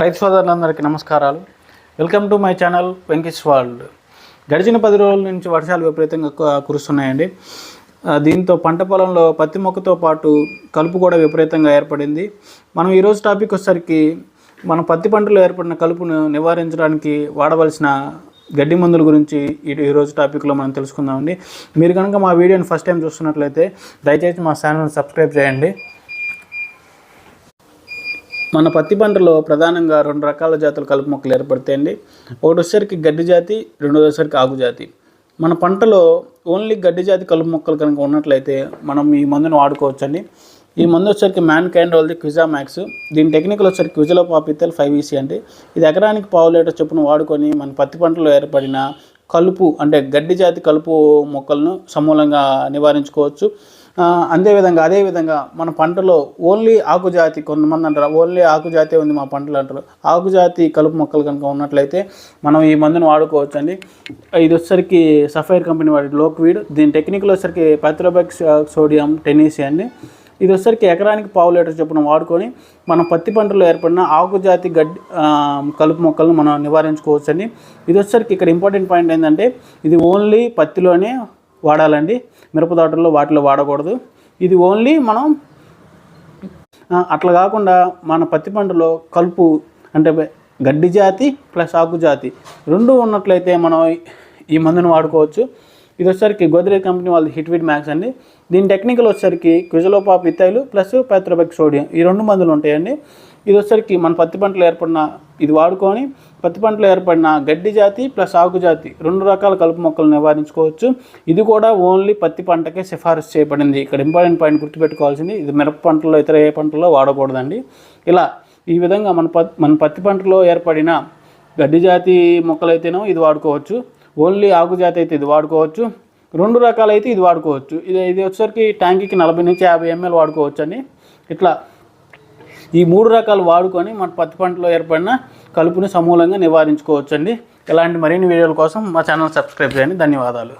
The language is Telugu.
రైతు సోదరులందరికీ నమస్కారాలు. Welcome to my channel Venkatesh world. గడిచిన పది రోజుల నుంచి వర్షాలు విపరీతంగా కురుస్తున్నాయండి. దీంతో పంట పొలంలో పత్తి మొక్కతో పాటు కలుపు కూడా విపరీతంగా ఏర్పడింది. మనం ఈరోజు టాపిక్ వచ్చేసరికి మన పత్తి పంటలో ఏర్పడిన కలుపును నివారించడానికి వాడవలసిన గడ్డి మందుల గురించి ఈ ఈరోజు టాపిక్లో మనం తెలుసుకుందామండి. మీరు కనుక మా వీడియోని ఫస్ట్ టైం చూస్తున్నట్లయితే దయచేసి మా ఛానల్ సబ్స్క్రైబ్ చేయండి. మన పత్తి పంటలో ప్రధానంగా రెండు రకాల జాతుల కలుపు మొక్కలు ఏర్పడతాయండి. ఒకటోసరికి గడ్డి జాతి రెండోసారికి వచ్చేసరికి ఆకు జాతి. మన పంటలో ఓన్లీ గడ్డి జాతి కలుపు మొక్కలు కనుక ఉన్నట్లయితే మనం ఈ మందును వాడుకోవచ్చండి. ఈ మందు వచ్చేసరికి మ్యాన్ క్యాండ్ వాళ్ళది క్విజా మ్యాక్స్ దీని టెక్నికల్ వచ్చరికి క్విజలో పాపిత్తల్ ఫైవ్ ఈసీ అండి. ఇది ఎకరానికి పావు లీటర్ చొప్పున వాడుకొని మన పత్తి పంటలో ఏర్పడిన కలుపు అంటే గడ్డి జాతి కలుపు మొక్కలను సమూలంగా నివారించుకోవచ్చు. ఆ, అదేవిధంగా అదేవిధంగా మన పంటలో ఓన్లీ ఆకుజాతి కొంతమంది అంటారు ఓన్లీ ఆకుజాతి ఉంది మా పంటలు అంటారు. ఆకుజాతి కలుపు మొక్కలు కనుక ఉన్నట్లయితే మనం ఈ మందును వాడుకోవచ్చు అండి ఇది వచ్చేసరికి సఫైర్ కంపెనీ వాడి లోక్వీడ్ దీని టెక్నిక్లో వచ్చేసరికి పెత్రోబెక్స్ సోడియం టెనీసీ అండి. ఇది వచ్చేసరికి ఎకరానికి పావు లీటర్ చొప్పున వాడుకొని మనం పత్తి పంటలో ఏర్పడిన ఆకుజాతి గడ్డి కలుపు మొక్కలను మనం నివారించుకోవచ్చండి. ఇది వచ్చేసరికి ఇక్కడ ఇంపార్టెంట్ పాయింట్ ఏంటంటే ఇది ఓన్లీ పత్తిలోనే వాడాలండి. మిరప తోటల్లో వాటిలో వాడకూడదు. ఇది ఓన్లీ మనం అట్లా కాకుండా మన పత్తి పంటలో కలుపు అంటే గడ్డి జాతి ప్లస్ ఆకు జాతి రెండు ఉన్నట్లయితే మనం ఈ మందును వాడుకోవచ్చు. ఇది వచ్చేసరికి గోద్రేజ్ కంపెనీ వాళ్ళది హిట్విట్ మ్యాక్స్ అండి. దీని టెక్నికల్ వచ్చేసరికి క్విజలోపాప్ విత్తాయిలు ప్లస్ పెత్రోబెక్ సోడియం ఈ రెండు మందులు ఉంటాయండి. ఇది వచ్చేసరికి మన పత్తి పంటలు ఏర్పడిన ఇది వాడుకొని పత్తి పంటలో ఏర్పడిన గడ్డి జాతి ప్లస్ ఆకు జాతి రెండు రకాల కలుపు మొక్కలు నివారించుకోవచ్చు. ఇది కూడా ఓన్లీ పత్తి పంటకే సిఫారసు చేయబడింది. ఇక్కడ ఇంపార్టెంట్ పాయింట్ గుర్తుపెట్టుకోవాల్సింది ఇది మిరప పంటలో ఇతర ఏ పంటలో వాడకూడదండి. ఇలా ఈ విధంగా మన పత్ మన పత్తి పంటలో ఏర్పడిన గడ్డి జాతి మొక్కలైతేనో ఇది వాడుకోవచ్చు. ఓన్లీ ఆకు జాతి అయితే ఇది వాడుకోవచ్చు. రెండు రకాలైతే ఇది వాడుకోవచ్చు. ఇది ఇది వచ్చేసరికి ట్యాంకీకి నలభై నుంచి యాభై ఎంఎల్ వాడుకోవచ్చు అండి ఇట్లా ఈ మూడు రకాలు వాడుకొని మన పత్తి పంటలో ఏర్పడిన కలుపుని సమూలంగా నివారించుకోవచ్చండి. ఇలాంటి మరిన్ని వీడియోల కోసం మా ఛానల్ సబ్స్క్రైబ్ చేయండి. ధన్యవాదాలు.